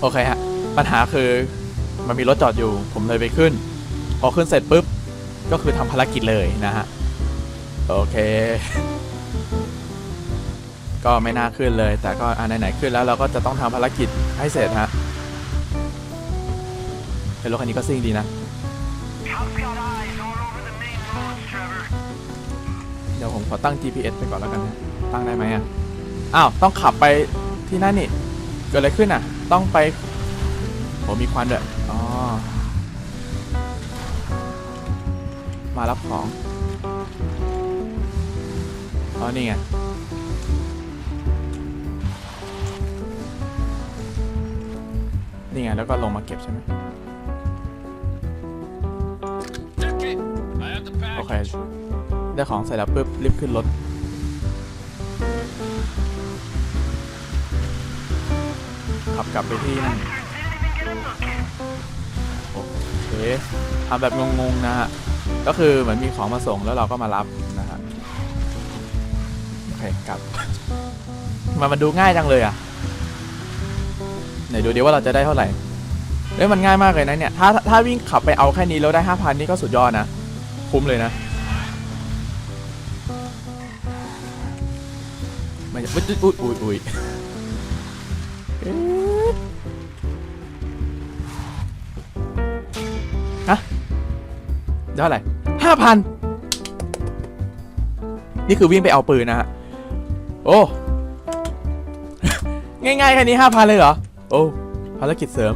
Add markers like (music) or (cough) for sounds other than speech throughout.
โอเคฮะ ปัญหาคือมันมีรถจอดอยู่ ผมเลยไปขึ้น พอขึ้นเสร็จปุ๊บ ก็คือทำภารกิจเลยนะฮะ โอเค ก็ไม่น่าขึ้นเลย แต่ก็อ่าไหนๆขึ้นแล้วเราก็จะต้องทำภารกิจให้เสร็จฮะเฮ้ยรถคันนี้ก็ซิ่งดีนะ เดี๋ยวผมขอตั้ง GPS ไปก่อนแล้วกันนะตั้งได้ไหมอะ อ้าว ต้องขับไปที่นั่นนี่ เกิดอะไรขึ้นอะ ต้องไปโหมีควันด้วยอ๋อมารับของอ๋อนี่ไงนี่ไงแล้วก็ลงมาเก็บใช่ไหม Okay, I have the โอเค package. ได้ของเสร็จแล้วปุ๊บรีบขึ้นรถ ขับกลับไปที่นั่นโอเคทำแบบงงๆนะฮะ ก็คือเหมือนมีของมาส่งแล้วเราก็มารับนะฮะโอเคกลับมามันดูง่ายจังเลยอะไหนดูดิว่าเราจะได้เท่าไหร่เอ้ยมันง่ายมากเลยนะเนี่ย ถ้าถ้าวิ่งขับไปเอาแค่นี้แล้วได้ห้าพันนี่ก็สุดยอดนะ คุ้มเลยนะไมันจะอุ๊ยอุ๊ยอุ๊ยอุ๊ย เท่าไหร่ห้าพันนี่คือวิ่งไปเอาปืนนะฮะ โอ้ ง่ายๆแค่นี้ห้าพันเลยเหรอ โอ้ภารกิจเสริม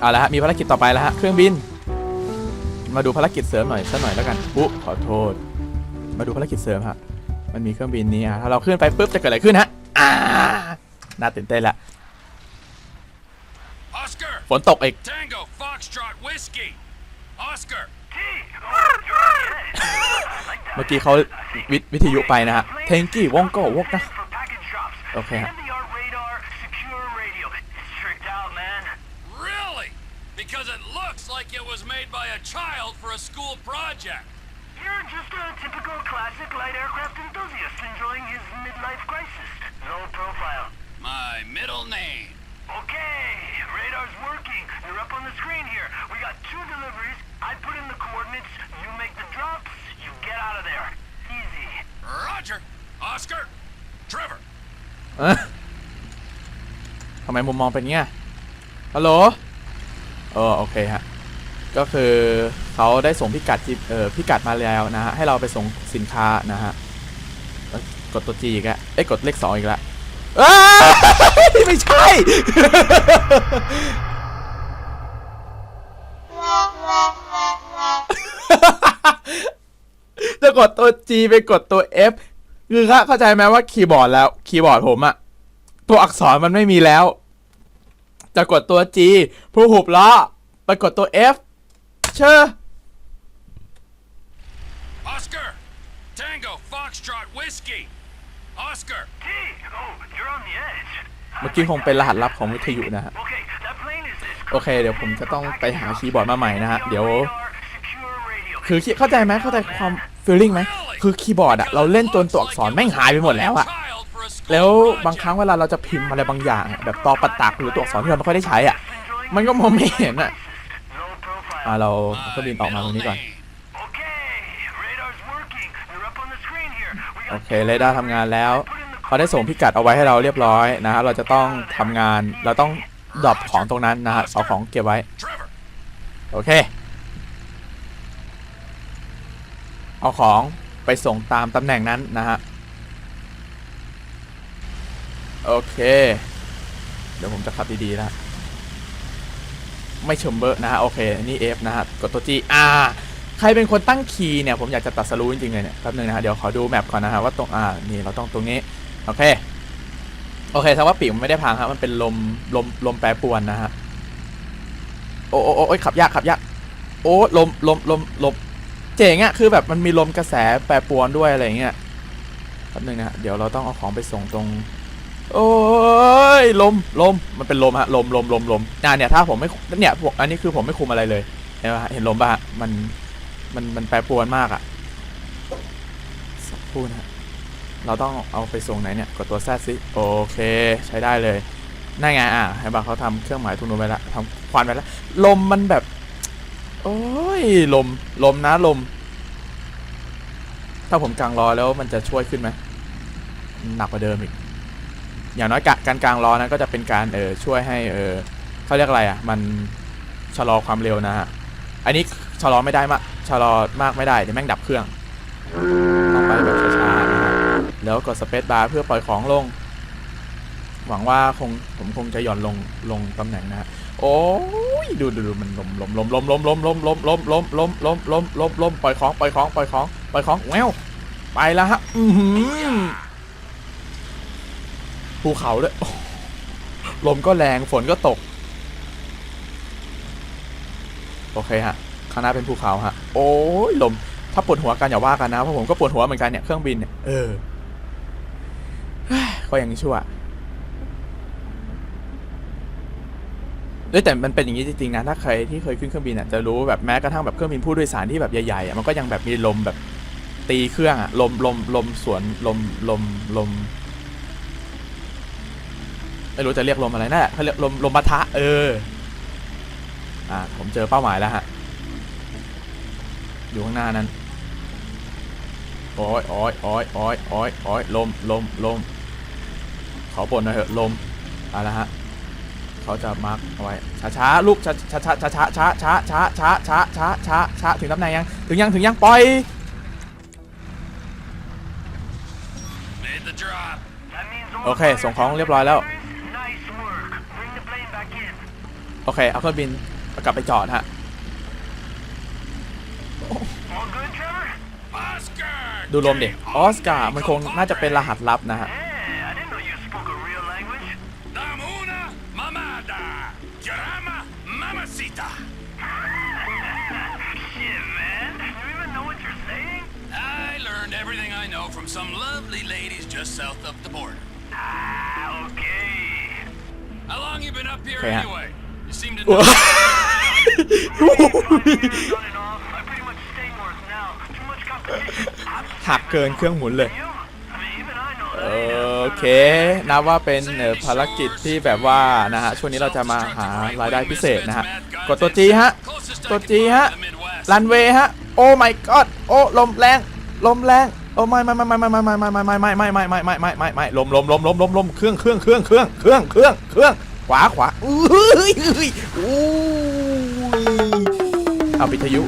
เอาละฮะ มีภารกิจต่อไปแล้วฮะ เครื่องบิน มาดูภารกิจเสริมหน่อยสักหน่อยแล้วกันอุ๊ขอโทษ มาดูภารกิจเสริมฮะ มันมีเครื่องบินนี้อะถ้าเราขึ้นไปปุ๊บจะเกิดอะไรขึ้นฮะน่าตื่นเต้นละ ฝนตกอีก Tango, Foxtrot, Whiskey. Oscar, (laughs) Hey, oh, you're on the edge. I like that. เมื่อกี้เขาวิวิทยุไปนะฮะ เทงกี้วงโก้วกนะ For package drops. Okay. State-of-the-art radar, secure radio. It's tricked out, man. really? Because it looks like it was made by a child for a school project. You're just a typical classic light aircraft enthusiast enjoying his midlife crisis. No profile. My middle name. Okay, radar's working. You're up on the screen here. We got two deliveries. I put in the coordinates. You make the drops. You get out of there. Easy. Roger. Oscar, Trevor. เอ๊ะทำไมมุมมองเป็นเงี้ยฮัลโหลเออโอเคฮะ ก็คือเขาได้ส่งพิกัดที่เออพิกัดมาแล้วนะฮะ ให้เราไปส่งสินค้านะฮะเอ้ยกดตัว G อีกแล้วเอ้ยกดเลขสองอีกแล้วอ้า ยไม่ใช่ จะกดตัว G ไปกดตัว F คือเข้าเข้าใจไหมว่าคีย์บอร์ดแล้วคีย์บอร์ดผมอะตัวอักษรมันไม่มีแล้ว จะกดตัว G ผู้หุบล้อไปกดตัว F เชอ Oscar, Tango, Foxtrot, Whiskey. Oscar, Hey, oh, you're on the edge. เมื่อกี้คงเป็นรหัสลับของวิทยุนะฮะ Okay, that plane is this. โอเค เดี๋ยวผมจะต้องไปหาคีย์บอร์ดมาใหม่นะฮะเดี๋ยว Radar, secure radio. คือเข้าใจไหมเข้าใจความฟีลลิ่งไหมคือคีย์บอร์ดอะเราเล่นจนตัวอักษรแม่งหายไปหมดแล้วอะแล้วบางครั้งเวลาเราจะพิมพ์อะไรบางอย่างอะแบบตอปัดตักหรือตัวอักษรที่เราไม่ค่อยได้ใช้อะ Enjoying มันก็มองไม่เห็นอะ No profile. อะเรา My ก็บินออกมาตรงนี้ก่อน middle name. Okay, radar's working. You're up on the screen here. We โอ got เคเรดาร์ทำงานแล้ว เขาได้ส่งพิกัดเอาไว้ให้เราเรียบร้อยนะฮะเราจะต้องทำงานเราต้องดรอปของตรงนั้นนะฮะเอาของเก็บไว้โอเค เอาของไปส่งตามตำแหน่งนั้นนะฮะโอเค เดี๋ยวผมจะขับดีๆนะไม่ชมเบอร์นะฮะโอเคนี่ F นะฮะกดตัว G อ่าใครเป็นคนตั้งคีย์เนี่ยผมอยากจะตัดสรู้จริงๆเลยเนี่ยแป๊บนึงนะฮะเดี๋ยวขอดูแมปก่อนนะฮะว่าตรงอ่านี่เราต้องตรงนี้ โอเค โอเคแสดงว่าปีกมันไม่ได้พังครับ มันเป็นลม ลม ลมแปรปรวนนะฮะโอ้โอ้โอ้โอ้ยขับยากขับยาก โอ้ลม ลม ลม ลม เจ๋งอะคือแบบมันมีลมกระแสแปรปรวนด้วยอะไรเงี้ยป๊บนึงนะฮะเดี๋ยวเราต้องเอาของไปส่งตรง โอ้ยลม ลม มันเป็นลมฮะ ลม ลม ลม ลมอ่าเนี่ย ถ้าผมไม่ เนี่ยพวกอันนี้คือผมไม่คุมอะไรเลย เห็นปะฮะเห็นลมป่ะฮะมัน มัน มันแปรปรวนมากอะสักครู่นะฮะ เราต้องเอาไปส่งไหนเนี่ยกดตัวแซดซิโอเคใช้ได้เลยนั่นไงอะเห็นปะเขาทำเครื่องหมายทุนนไปแล้วทำควันไปแล้ว ลมมันแบบ โอ้ยลมลมนะลม ถ้าผมกลางรอแล้วมันจะช่วยขึ้นไหมหนักกว่าเดิมอีก อย่างน้อยกการกลางล้อนะก็จะเป็นการเออช่วยให้เออเขาเรียกอะไรอะ มันชะลอความเร็วนะฮะอันนี้ชะลอไม่ได้มากชะลอมากไม่ได้เดี๋ยวแม่งดับเครื่องต้องไปแบบช้า แล้วกดสเปซบาร์เพื่อปล่อยของลง หวังว่าคงผมคงจะหย่อนลงลงตำแหน่งนะฮะโอ้ยดูดูดูมันลมลมลมลมลมลมลมลมลมลมลมลมลมลมลมปล่อยของปล่อยของปล่อยของปล่อยของแววไปแล้วฮะอืภูเขาด้วยลมก็แรงฝนก็ตก โอเคฮะข้างหน้าเป็นภูเขาฮะ โอ้ยลมถ้าปวดหัวกันอย่าว่ากันนะเพราะผมก็ปวดหัวเหมือนกันเนี่ยเครื่องบินเนี่ยเออ ก็ยังชั่วเอ้ยแต่มันเป็นอย่างนี้จริงๆนะถ้าใครที่เคยขึ้นเครื่องบินอะจะรู้แบบแม้กระทั่งแบบเครื่องบินผู้โดยสารที่แบบใหญ่ๆอะมันก็ยังแบบมีลมแบบตีเครื่องอะลมลมลมสวนลมลมลมไม่รู้จะเรียกลมอะไรนั่นแหละเขาเรียกลมลมปะทะเอออ่าผมเจอเป้าหมายแล้วฮะอยู่ข้างหน้านั้นโอ้ยโอ้ยโอ้ยโอ้ยโอ้ยโอ้ยลมลมลม ขอบ่นหน่อยเถอะลมเอาละฮะเขาจะมาร์กเอาไว้ช้าช้าๆลูกช้าช้าช้าช้าช้าช้าช้าช้าช้าช้าช้าช้าช้าถึงตำแหน่งยังถึงยังถึงยังปล่อย Made the drop. That means all โอเคส่งของเรียบร้อยแล้ว Nice work. Bring the plane back in. โอเคเอาเครื่องบินกลับไปจอดฮะ All good, Trevor? Oscar! ดูลมดิออสการ์มันคงน่าจะเป็นรหัสลับนะฮะ some lovely ladies just south of the border. Ah, okay. How long you been up here Okay, huh? anyway? You seem to know. Five years on and off. I pretty much stay north now. Too much competition. I'm หักเกินเครื่องหมุนเลย you. I mean, even I know โอ that. เคนับว่าเป็นเอ่อภารกิจที่แบบว่านะฮะช่วงนี้เราจะมาหารายได้พิเศษนะฮะกดตัว G ฮะกด G ฮะรันเวย์ฮะ โอ้ my god โอ้ ลมแรง ลมแรง โอ้ไม่ไม่ไม่ไม่ไม่ไม่ไม่ไม่ไม่ไม่ไม่ไม่ไม่ไม่ไม่ไม่ไม่ลมลมลมลมลมลมเครื่องเครื่องเครื่องเครื่องเครื่องเครื่องเครื่องขวาขวาอุ้ยอุ้ยอุ้ยเอาวิทยุ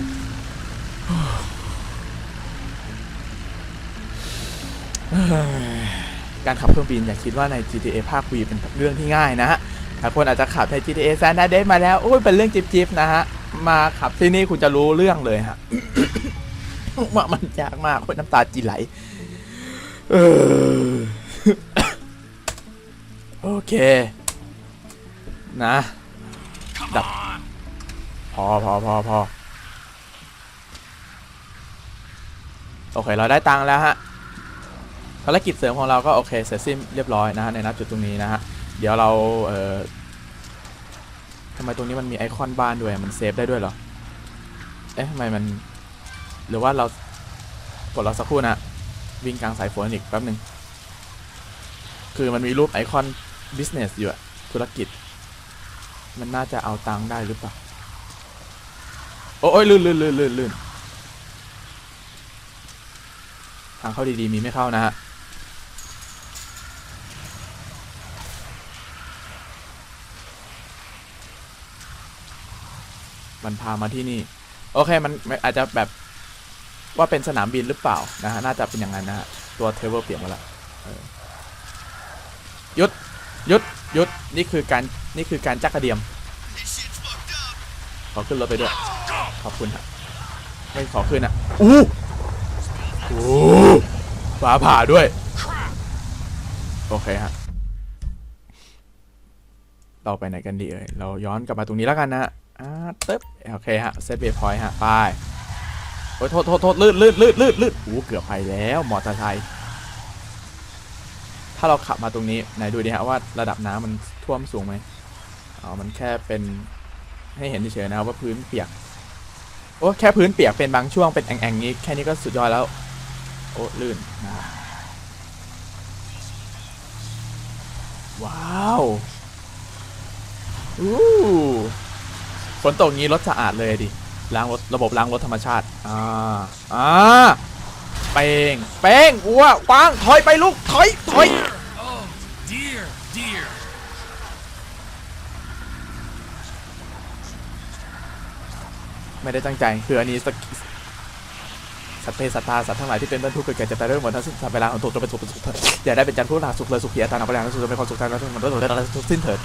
การขับเครื่องบินอย่าคิดว่าใน GTA ภาค V เป็นเรื่องที่ง่ายนะฮะถ้าคนอาจจะขับใน GTA San Andreas มาแล้วโอ้ยเป็นเรื่องจิ๊บๆนะฮะมาขับที่นี่คุณจะรู้เรื่องเลยฮะ ว่ามันยากมากโอ้ยน้ำตาจีไหลเออโอเค นะ ดับ พอพอพอพอโอเค เราได้ตังค์แล้วฮะภารกิจเสริมของเราก็โอเคเสร็จสิ้นเรียบร้อยนะฮะในนัดจุดตรงนี้นะฮะ เดี๋ยวเราเอ่อทำไมตรงนี้มันมีไอคอนบ้านด้วยมันเซฟได้ด้วยเหรอ เอ๊ะทำไมมัน หรือว่าเรากดเราสักครู่นะ วิ่งกลางสายฝนอีกแป๊บหนึ่งคือมันมีรูปไอคอน business อยู่อะธุรกิจ มันน่าจะเอาตังค์ได้หรือเปล่า โอ้ยลื่นลื่นลื่นลื่นลื่นทางเข้าดีๆ มีไม่เข้านะฮะ มันพามาที่นี่ โอเค มันมันอาจจะแบบ ว่าเป็นสนามบินหรือเปล่านะฮะน่าจะเป็นอย่างนั้นนะฮะตัวเทเบิลเปลี่ยนมาแล้วยุดยุดยุดนี่คือการนี่คือการจักกระเดียมขอขึ้นรถไปด้วยขอบคุณครับไม่ขอขึ้นอะอู้โอ้ฟ้าผ่าด้วย โอเคฮะเราไปไหนกันดีเอ่ยเราย้อนกลับมาตรงนี้แล้วกันนะฮะอ่าตึ๊บโอเคฮะเซตเบรพอยต์ฮะไป โอ้ยโทษโทษโทษลื่นลื่นลื่นลื่นลื่นโอ้เกือบไปแล้วมอเตอร์ไซค์ถ้าเราขับมาตรงนี้ไหนดูดิฮะว่าระดับน้ำมันท่วมสูงไหมอ๋อมันแค่เป็นให้เห็นเฉยๆนะครับว่าพื้นเปียกโอ้แค่พื้นเปียกเป็นบางช่วงเป็นแอ่งๆนี้แค่นี้ก็สุดยอดแล้ว โอ้ลื่นนะว้าวอู้ฝนตกงี้รถสะอาดเลยดิ ล้างรถระบบล้างรถธรรมชาติ อ่า อ่า เป้ง เป้งอ้วกวาง ถอยไปลูก ถอย ถอย Oh, dear, dear. ไม่ได้ตั้งใจคืออันนี้สกสัตว์เพศสัตว์ตาสัตว์ทั้งหลายที่เป็นบรรทุกเกิดแก่เจ็บตายด้วยหมดทั้งสิ้นสัตว์เวลาของตัวจะเป็นสุขเป็นสุขเถิดอย่าได้เป็นจันทร์ผู้หลาสุขเลยสุขีอัตานาปรางสุขจะเป็นความสุขทางนั้นทั้งหมดทั้งสิ้นเถิด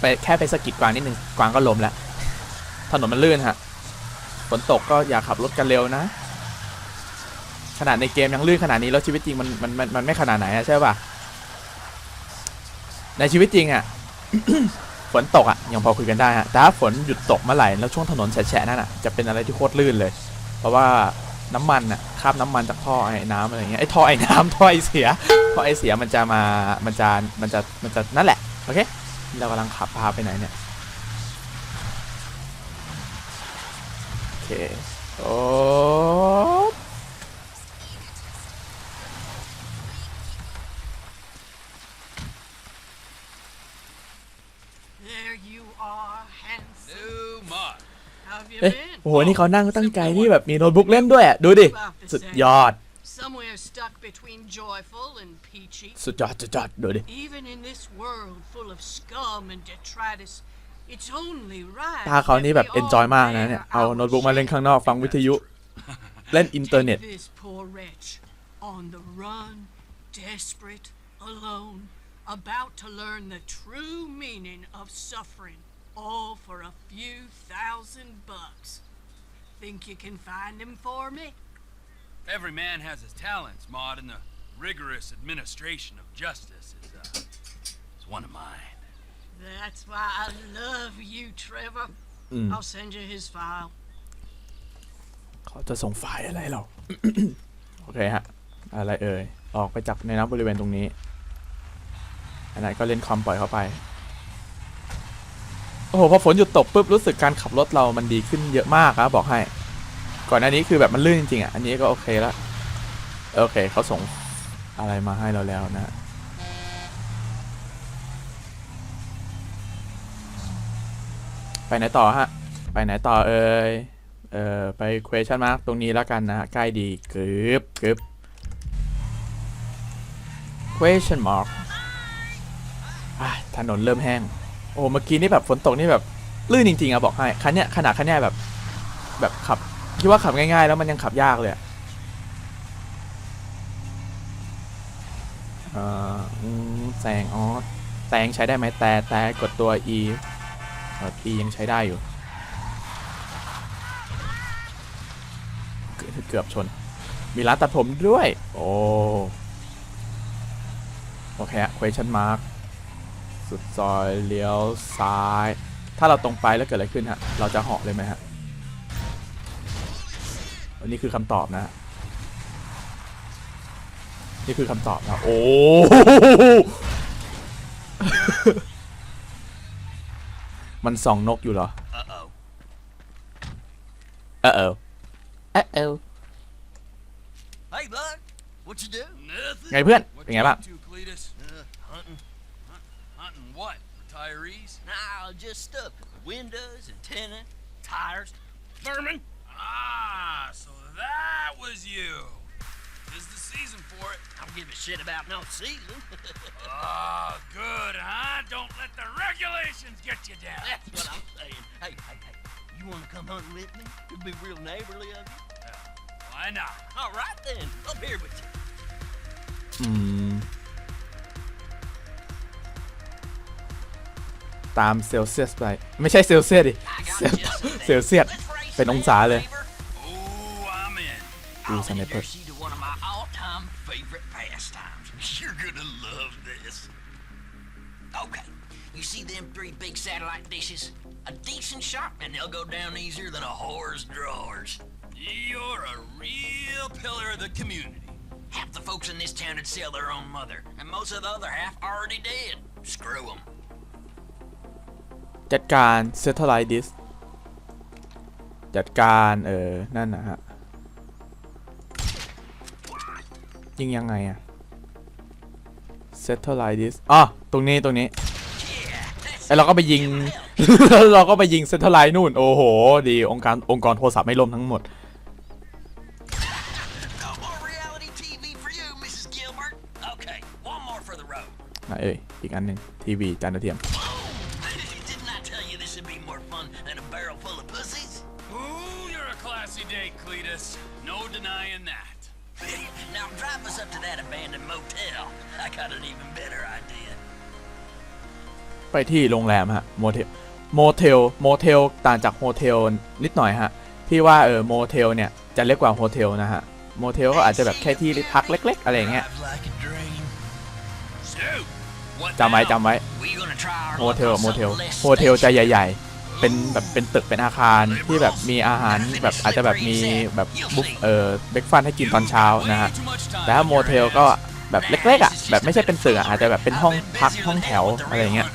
ไปแค่ไปสะกิดกวางนิดนึงกวางก็ล้มแล้ว ถนนมันลื่นฮะฝนตกก็อย่าขับรถกันเร็วนะ ขนาดในเกมยังลื่นขนาดนี้แล้วชีวิตจริงมันมันมันมันไม่ขนาดไหนใช่ป่ะในชีวิตจริงอะฝนตกอะยังพอคุยกันได้ฮะแต่ถ้าฝนหยุดตกเมื่อไหร่แล้วช่วงถนนแฉะนั่นอะจะเป็นอะไรที่โคตรลื่นเลย เพราะว่าน้ำมันอะคาบน้ำมันจากท่อไอ้น้ำอะไรเงี้ยไอ้ท่อไอ้น้ำท่อไอเสียท่อไอเสียมันจะมามันจะมันจะมันจะนั่นแหละโอเค เรากำลังขับพาไปไหนเนี่ย โอเค โอ้ There you are, handsome. New mud. How have you เอ๊ะ been? โอ้โห นี่เขานั่งตั้งใจที่แบบมีโน้ตบุ๊กเล่นด้วยอะดูดิ สุดยอด Somewhere stuck between joyful and peachy. สุดยอดสุดยอดดูดิ Even in this world full of scum and detritus, it's only right. ตาเขานี่แบบ that we all เอนจอยมากนะเนี่ย bear เอา our โน้ตบุ๊กมาเล่นข้างนอกฟังวิทยุ เล่นอินเทอร์เน็ต Take this poor wretch on the run, desperate, alone, about to learn the true meaning of suffering, all for a few thousand bucks. Think you can find him for me? Every man has his talents, Maud, and the rigorous administration of justice is, uh, is one of mine. That's why I love you, Trevor. Mm. I'll send you his file. เขาจะส่งไฟล์อะไรเรา โอเคฮะ อะไรเอ่ย ออกไปจากในน้ำบริเวณตรงนี้ อันนั้นก็เล่นคอมปล่อยเข้าไป โอ้โห พอฝนหยุดตกปุ๊บ รู้สึกการขับรถเรามันดีขึ้นเยอะมากครับบอกให้ ก่อนหน้านี้คือแบบมันลื่นจริงๆอะ อันนี้ก็โอเคแล้วโอเคเขาส่งอะไรมาให้เราแล้วนะไปไหนต่อฮะ ไปไหนต่อเอ่ย เอ่อ ไป question mark ตรงนี้แล้วกันนะ ใกล้ดีกึบกึบ question mark ถนนเริ่มแห้ง โอ้ เมื่อกี้นี่แบบฝนตกนี่แบบลื่นจริงๆอะบอกให้ คันเนี้ยขนาดคันเนี้ยแบบ แบบขับ คิดว่าขับง่ายๆ แล้วมันยังขับยากเลยอะเอ่อแซงอ๋อแซงใช้ได้ไหมแต่แต่กดตัว e เอ่อ e ยังใช้ได้อยู่เกือบเกือบชน มีร้านตัดผมด้วย โอ้โอเคอะ question mark สุดซอยเลี้ยวซ้าย ถ้าเราตรงไปแล้วเกิดอะไรขึ้นฮะ เราจะเหาะเลยไหมฮะ อันนี้คือคำตอบนะฮะนี่คือคำตอบนะ โอ้มันส่องนกอยู่เหรอ Uh-oh. เออเออเออเออ Hey, bud, what you do? Nothing. ไงเพื่อน What เป็นไงบ้าง you up to, Cletus? Uh, hunting. Hunting what? Retirees? Nah, just stuff. Windows, antenna, tires. Vermin? Ah, so that was you. Is the season for it. I don't give a shit about no season. Oh, (laughs) good, huh? Don't let the regulations get you down. That's what I'm saying. Hey, hey, hey, you want to come hunting with me? It'd be real neighborly of you. Why not? All right then, up here with you. อืม ตามเซลเซียสไป ไม่ใช่เซลเซียสดิ I เซ got ล just a เซลเซียส (laughs) Let's race เป็น some องศาเลย flavor. Oh, I'm in. Ooh, I'll sniper. introduce you to one of my all-time favorite pastimes. You're gonna love this. Okay, you see them three big satellite dishes? A decent shot, and they'll go down easier than a whore's drawers. You're a real pillar of the community. Half the folks in this town would sell their own mother, and most of the other half already dead. Screw them. จัดการ satellite dish จัดการเออนั่นนะฮะยิงยังไงอะ satellite dish อ๋อตรงนี้ตรงนี้ Yeah, that's ไอเราก็ไปยิง เราก็ไปยิง satellite นู่น โอ้โห ดีองค์การองค์กรโทรศัพท์ไม่ล่มทั้งหมด no more reality TV for you, Mrs. Gilbert. Okay, one more for the road. นะเอ้ยอีกอันหนึ่งทีวีจานดาวเทียม got an even better idea. ไปที่โรงแรมฮะโมเทลโมเทลโมเทลต่างจากโฮเทลนิดหน่อยฮะที่ว่าเออโมเทลเนี่ยจะเล็กกว่าโฮเทลนะฮะโมเทลก็อาจจะแบบแค่ที่พักเล็ก ๆ อะไรอย่างเงี้ย Drive like a dream. So, what จำไว้ now? จำไว้ We gonna try our โม luck เทล on โมเทล something less โฮเทล จะ station? ใหญ่ ๆ เป็นแบบเป็นตึกเป็นอาคารที่แบบมีอาหารแบบอาจจะแบบมีแบบบุฟเออเบรกฟาสต์ให้กินตอนเช้านะฮะ Way too much time แต่ถ้า on โม your เทล hands. ก็ แบบเล็กๆอะแบบไม่ใช่เป็นตึกอะอาจจะแบบเป็นห้องพักห้องแถวอะไรอย่างเงี้ย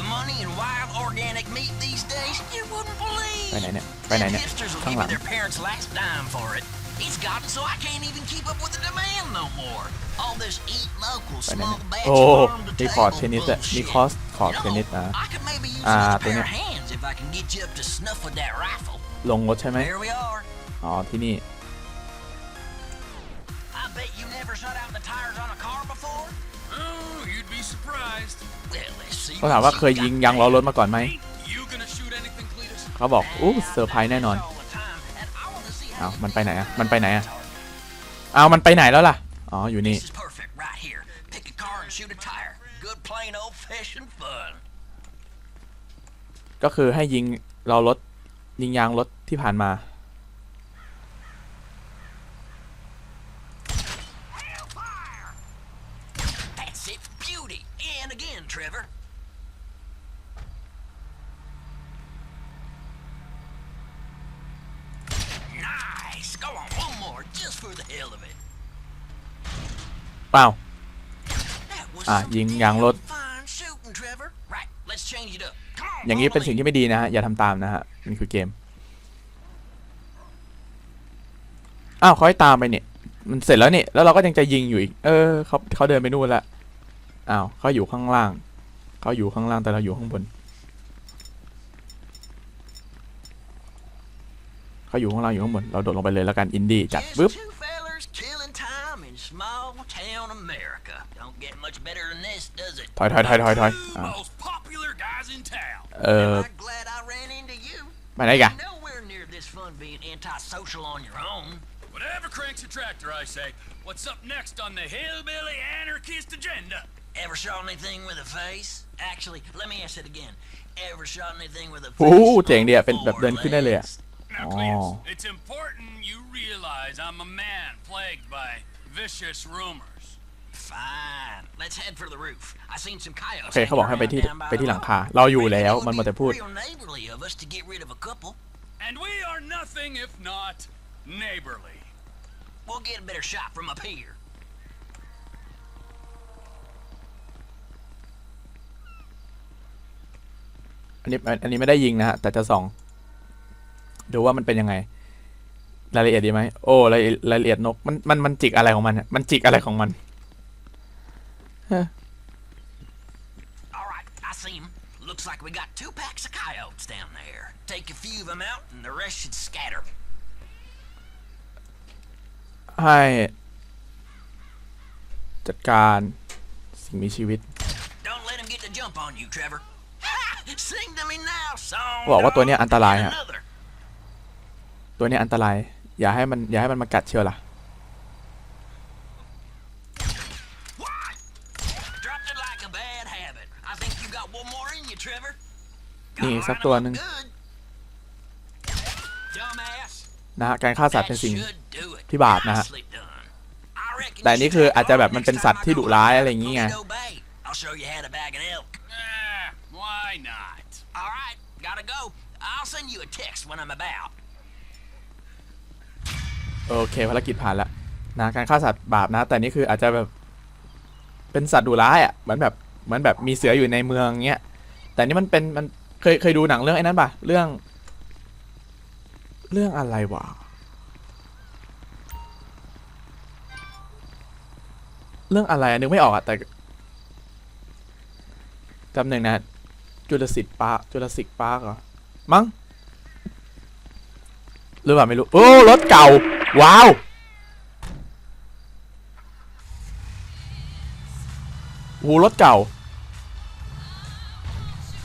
The money in wild organic meat these days, you wouldn't believe. ไปไหนเนี่ยไปไหนเนี่ย Hipsters will ข้าง give หลั you ง their parents' last dime for it. It's gotten so I can't even keep up with the demand no more. All this eat local, ไปไหน small เนี่ย batch โอ้ farm to มีคอร์ด table เทนนิสอะมี bullshit. คอร์สคอร์ด You เทนนิส know, อะ I could maybe use Ah, an extra tôi pair nhớ. of hands if I can get you up to snuff with that rifle. ลงรถใช่ไหม Here we are. อ๋อที่นี่ เขาถามว่าเคยยิงยางล้อรถมาก่อนไหม Ain't you gonna shoot anything, Cletus? เขาบอกอู้เซอร์ไพรส์แน่นอนอ้าวมันไปไหนอะมันไปไหนอะอ้าวมันไปไหนแล้วล่ะ อ๋อ อยู่นี่ This is perfect right here. Pick a car and shoot a tire. Good plain old fashioned fun. ก็คือให้ยิงเรารถยิงยางรถที่ผ่านมา That's it. Beauty. And again, Trevor. Nice. Go on, one more, just for the hell of it. เปล่า That was À, some ยิงยางรถ damn fine shooting, Trevor. Right, let's change it up. Come on, อย่างนี้ follow เป็นสิ่ง me. ที่ไม่ดีนะฮะ อย่าทำตามนะฮะ มันคือเกม อ้าวเขาให้ตามไปเนี่ย มันเสร็จแล้วนี่แล้วเราก็ยังจะยิงอยู่อีก เออเขาเขาเดินไปนู่นละ อ้าวเขาอยู่ข้างล่างเขาอยู่ข้างล่างแต่เราอยู่ข้างบนเขาอยู่ข้างล่างอยู่ข้างบนเราโดดลงไปเลยแล้วกันอินดี้จัด Just ปึ๊บ two fellers killing time in small town America. Don't get much better than this, does it? ถอยถอยถอยถอยถอย Two อ่า most popular guys in town. เออ I'm glad I ran into you. ไปไหนกัน Nowhere near this fun being antisocial on your own. Whatever cranks your tractor, I say. What's up next on the hillbilly anarchist agenda? Ever shot anything with a face? Actually, let me ask it again. Ever shot anything with a โอ้ face? โหเจ๋งดีอะเป็น on แบบเดินขึ้นได้เลยอะ four legs? Now, Oh. Cletus, it's important you realize I'm a man plagued by vicious rumors. Fine. Let's head for the roof. I seen some coyotes. โอเคเขาบอกให้ไปที่ hanging around down by ไปที่ the หลัง road. คา เราอยู่แล้ว It would มัน be มาแต่พูด real neighborly of us to get rid of a couple. And we are nothing if not neighborly. We'll get a better shot from up here. นนี้อันนี้ไม่ได้ยิงนะฮะ แต่จะส่อง ดูว่ามันเป็นยังไง รายละเอียดดีไหม โอ้รายรายละเอียดนก มันมันมันจิกอะไรของมันอะมันจิกอะไรของมัน All right, I see 'em. Looks like we got two packs of coyotes down there. Take a few of them out, and the rest should scatter. ให้จัดการสิ่งมีชีวิต Don't let 'em get the jump on you, Trevor. บอกว่าตัวเนี้ยอันตราย dog. ฮะ Another. ตัวเนี้ยอันตราย อย่าให้มันอย่าให้มันมากัดเชียวล่ะ What? Dropped it like a bad habit. I think you got one more in you, Trevor. Gotta Nè, line sắp 'em tua up nưng. good. Dumbass. นะฮะการฆ่าสัตว์ That เป็นสิ่ง should do it. ที่บาปนะฮะ Nicely done. I reckon แต่อัน you นี่ should คือ try อาจจะแบบ hard มันเป็น next สัต time ว์ I ที่ดุ go ร้าย down อะไรอย่างงี้ไง Toledo Bay. I'll show you how to bag an elk. Ah, why not? All right, gotta go. I'll send you a text when I'm about. โอเคภารกิจผ่านละนะการฆ่าสัตว์บาปนะ แต่นี่คืออาจจะแบบ เป็นสัตว์ดุร้ายอะเหมือนแบบเหมือนแบบมีเสืออยู่ในเมืองเงี้ยแต่นี่มันเป็นมันเคยเคยดูหนังเรื่องไอ้นั้นป่ะเรื่อง เรื่องอะไรวะเรื่องอะไรนึกไม่ออกอะแต่จำหนึ่งนะ จุลศิษย์ปาร์จุลศิษย์ปาร์กเหรอ มั้งหรือเปล่าไม่รู้ โอ้ รถเก่า ว้าว โอ้รถเก่า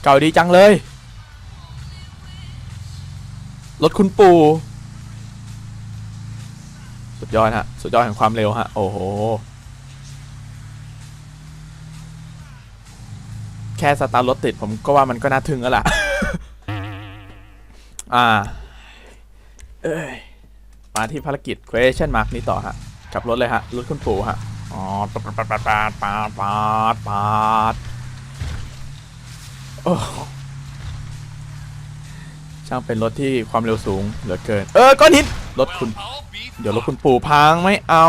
เก่าดีจังเลย รถคุณปู่ สุดยอดฮะ สุดยอดแห่งความเร็วฮะ โอ้โห แค่สตาร์รถติดผมก็ว่ามันก็น่าทึ่งแล้วล่ะ อ่า เอ้ย มาที่ภารกิจ question mark นี้ต่อฮะ กับรถเลยฮะ รถคุณปู่ฮะ อ๋อปาดปาดปาดปาดปาดปาดปาดโอ้ช่างเป็นรถที่ความเร็วสูงเหลือเกิน เออก้อนหินรถคุณ เดี๋ยวรถคุณปู่พังไม่เอา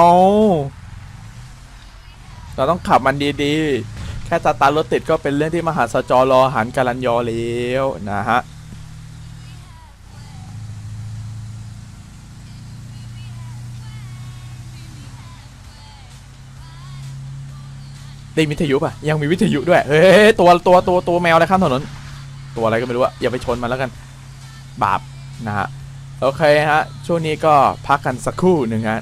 เราต้องขับมันดีๆ ค่สตาร์รถติดก็เป็นเรื่องที่มหาสจรอหันการันยอแล้วนะฮะได้วิทยุป่ะ ยังมีวิทยุด้วย เฮ้ยตัวตัวตัวตัวแมวอะไรข้ามถนน ตัวอะไรก็ไม่รู้อะอย่าไปชนมันแล้วกัน บาปนะฮะ โอเคฮะ ช่วงนี้ก็พักกันสักครู่หนึ่งฮะ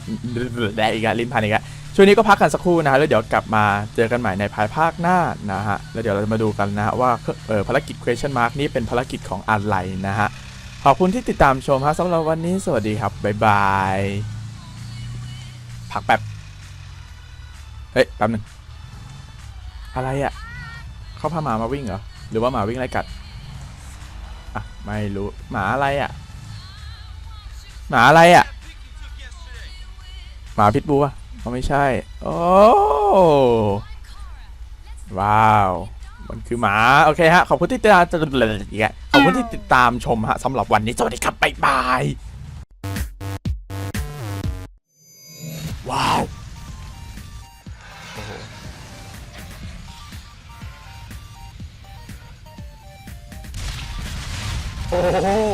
ได้อีกอะลิ้นพันอีกอะ ช่วงนี้ก็พักกันสักครู่นะฮะแล้วเดี๋ยวกลับมาเจอกันใหม่ในภายภาคหน้านะฮะแล้วเดี๋ยวเราจะมาดูกันนะฮะว่าเออภารกิจ question mark นี้เป็นภารกิจของอะไรนะฮะขอบคุณที่ติดตามชมฮะสำหรับวันนี้สวัสดีครับบ๊ายบายพักแป๊บเฮ้ยแป๊บหนึงอะไรอะเขาพาหมามาวิ่งเหรอหรือว่าหมาวิ่งไล่กัดอะไม่รู้หมาอะไรอะหมาอะไรอะหมาพิษบูป่ะ เขาไม่ใช่ โอ้ว้าว มันคือหมา โอเคฮะ ขอบคุณที่ติดตามอีกขอบคุณที่ติดตามชมฮะสำหรับวันนี้ สวัสดีครับ บ๊ายบาย ว้าวโอ้โหโอ้